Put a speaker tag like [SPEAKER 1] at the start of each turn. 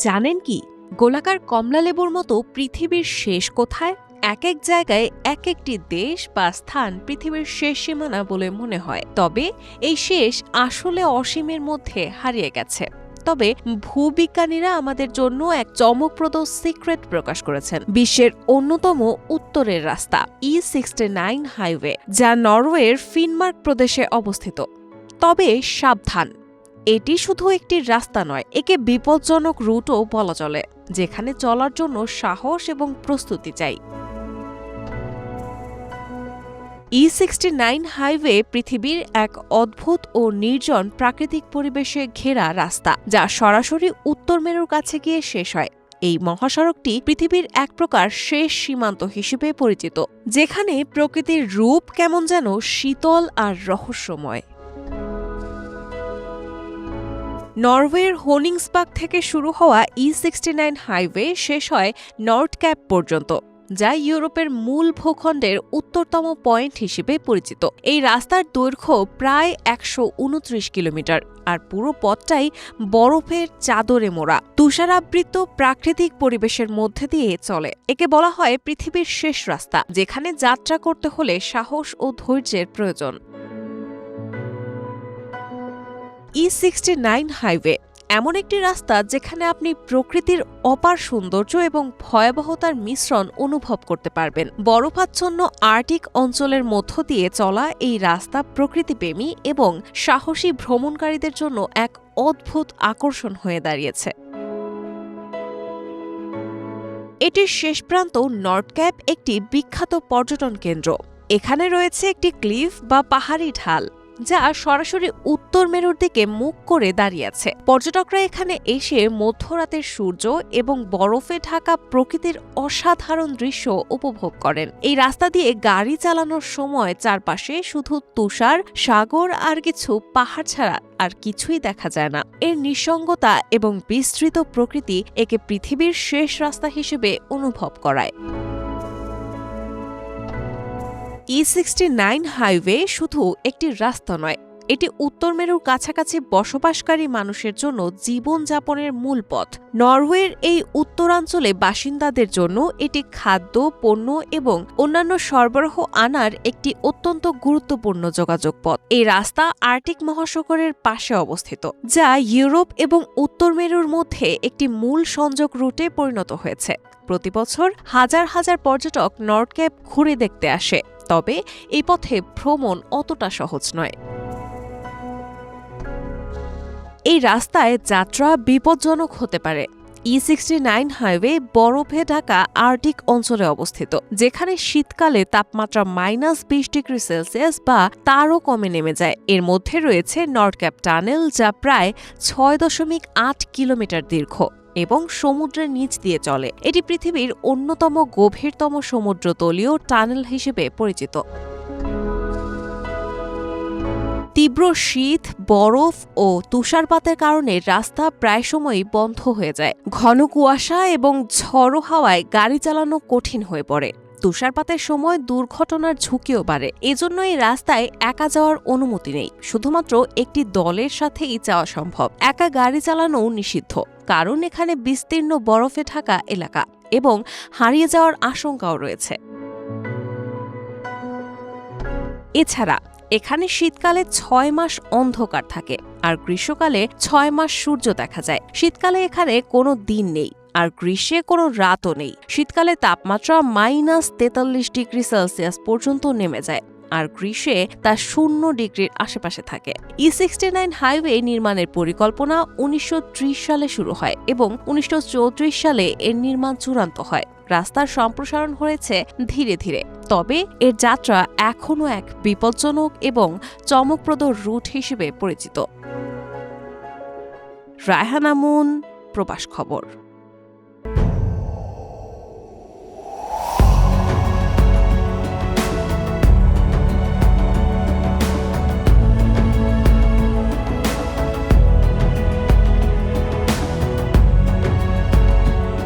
[SPEAKER 1] জানেন কি? গোলাকার কমলা লেবুর মতো পৃথিবীর শেষ কোথায়? এক এক জায়গায় এক একটি দেশ বা স্থান পৃথিবীর শেষ সীমানা বলে মনে হয়। তবে এই শেষ আসলে অসীমের মধ্যে হারিয়ে গেছে। তবে ভূবিজ্ঞানীরা আমাদের জন্য এক চমকপ্রদ সিক্রেট প্রকাশ করেছেন। বিশ্বের অন্যতম উত্তরের রাস্তা ই সিক্সটি নাইন হাইওয়ে, যা নরওয়ের ফিনমার্ক প্রদেশে অবস্থিত। তবে সাবধান। এটি শুধু একটি রাস্তা নয়, একে বিপজ্জনক রুটও বলা চলে, যেখানে চলার জন্য সাহস এবং প্রস্তুতি চাই। ই সিক্সটি নাইন হাইওয়ে পৃথিবীর এক অদ্ভুত ও নির্জন প্রাকৃতিক পরিবেশে ঘেরা রাস্তা, যা সরাসরি উত্তর মেরুর কাছে গিয়ে শেষ হয়। এই মহাসড়কটি পৃথিবীর এক প্রকার শেষ সীমান্ত হিসেবে পরিচিত, যেখানে প্রকৃতির রূপ কেমন যেন শীতল আর রহস্যময়। নরওয়ের হোনিংসবাগ থেকে শুরু হওয়া ই সিক্সটি নাইন হাইওয়ে শেষ হয় নর্থ ক্যাপ পর্যন্ত, যা ইউরোপের মূল ভূখণ্ডের উত্তরতম পয়েন্ট হিসেবে পরিচিত। এই রাস্তার দৈর্ঘ্য প্রায় একশো উনত্রিশ কিলোমিটার, আর পুরো পথটাই বরফের চাদরে মোড়া। তুষারাবৃত প্রাকৃতিক পরিবেশের মধ্যে দিয়ে চলে। একে বলা হয় পৃথিবীর শেষ রাস্তা, যেখানে যাত্রা করতে হলে সাহস ও ধৈর্যের প্রয়োজন। ই সিক্সটি নাইন হাইওয়ে এমন একটি রাস্তা যেখানে আপনি প্রকৃতির অপার সৌন্দর্য এবং ভয়াবহতার মিশ্রণ অনুভব করতে পারবেন। বরফাচ্ছন্ন আর্টিক অঞ্চলের মধ্য দিয়ে চলা এই রাস্তা প্রকৃতিপ্রেমী এবং সাহসী ভ্রমণকারীদের জন্য এক অদ্ভুত আকর্ষণ হয়ে দাঁড়িয়েছে। এটির শেষ প্রান্ত নর্থ ক্যাপ একটি বিখ্যাত পর্যটন কেন্দ্র। এখানে রয়েছে একটি ক্লিফ বা পাহাড়ি ঢাল। যা সরাসরি উত্তর মেরুর দিকে মুখ করে দাঁড়িয়ে আছে। পর্যটকরা এখানে এসে মধ্যরাতের সূর্য এবং বরফে ঢাকা প্রকৃতির অসাধারণ দৃশ্য উপভোগ করেন। এই রাস্তা দিয়ে গাড়ি চালানোর সময় চারপাশে শুধু তুষার, সাগর আর কিছু পাহাড় ছাড়া আর কিছুই দেখা যায় না। এর নিঃসঙ্গতা এবং বিস্তৃত প্রকৃতি একে পৃথিবীর শেষ রাস্তা হিসেবে অনুভব করায়। ই সিক্সটি নাইন হাইওয়ে শুধু একটি রাস্তা নয়, এটি উত্তর মেরুর কাছাকাছি বসবাসকারী মানুষের জন্য জীবনযাপনের মূল পথ। নরওয়ের এই উত্তরাঞ্চলে বাসিন্দাদের জন্য এটি খাদ্য, পণ্য এবং অন্যান্য সরবরাহ আনার একটি অত্যন্ত গুরুত্বপূর্ণ যোগাযোগ পথ। এই রাস্তা আর্টিক মহাসাগরের পাশে অবস্থিত, যা ইউরোপ এবং উত্তর মেরুর মধ্যে একটি মূল সংযোগ রুটে পরিণত হয়েছে। প্রতিবছর হাজার হাজার পর্যটক নর্থ ক্যাপ ঘুরে দেখতে আসে। তবে এই পথে ভ্রমণ অতটা সহজ নয়। এই রাস্তায় যাত্রা বিপজ্জনক হতে পারে। ই সিক্সটি নাইন হাইওয়ে বরফে ঢাকা আর্টিক অঞ্চলে অবস্থিত, যেখানে শীতকালে তাপমাত্রা মাইনাস বিশ ডিগ্রি সেলসিয়াস বা তারও কমে নেমে যায়। এর মধ্যে রয়েছে নর্থ ক্যাপ টানেল যা প্রায় ছয় দশমিক আট কিলোমিটার দীর্ঘ। এবং সমুদ্রের নিচ দিয়ে চলে। এটি পৃথিবীর অন্যতম গভীরতম সমুদ্র তলীয় টানেল হিসেবে পরিচিত। তীব্র শীত, বরফ ও তুষারপাতের কারণে রাস্তা প্রায় সময়ই বন্ধ হয়ে যায়। ঘন কুয়াশা এবং ঝড়ো হাওয়ায় গাড়ি চালানো কঠিন হয়ে পড়ে। তুষারপাতের সময় দুর্ঘটনার ঝুঁকিও বাড়ে। এজন্য এই রাস্তায় একা যাওয়ার অনুমতি নেই। শুধুমাত্র একটি দলের সাথেই যাওয়া সম্ভব। একা গাড়ি চালানোও নিষিদ্ধ। কারণ এখানে বিস্তীর্ণ বরফে ঢাকা এলাকা এবং হারিয়ে যাওয়ার আশঙ্কাও রয়েছে। এছাড়া, এখানে শীতকালে ছয় মাস অন্ধকার থাকে আর গ্রীষ্মকালে ছয় মাস সূর্য দেখা যায়। শীতকালে এখানে কোনো দিন নেই। আর গ্রীষ্মে কোনো রাতও নেই। শীতকালে তাপমাত্রা মাইনাস তেতাল্লিশ ডিগ্রি সেলসিয়াস পর্যন্ত নেমে যায় আর গ্রীষ্মে তা শূন্য ডিগ্রির আশেপাশে থাকে। ই সিক্সটি নাইন হাইওয়ে নির্মাণের পরিকল্পনা উনিশশো ত্রিশ সালে শুরু হয় এবং উনিশশো চৌত্রিশ সালে এর নির্মাণ চূড়ান্ত হয়। রাস্তার সম্প্রসারণ হয়েছে ধীরে ধীরে। তবে এর যাত্রা এখনও এক বিপজ্জনক এবং চমকপ্রদ রুট হিসেবে পরিচিত। রায়হানামুন প্রবাস খবর।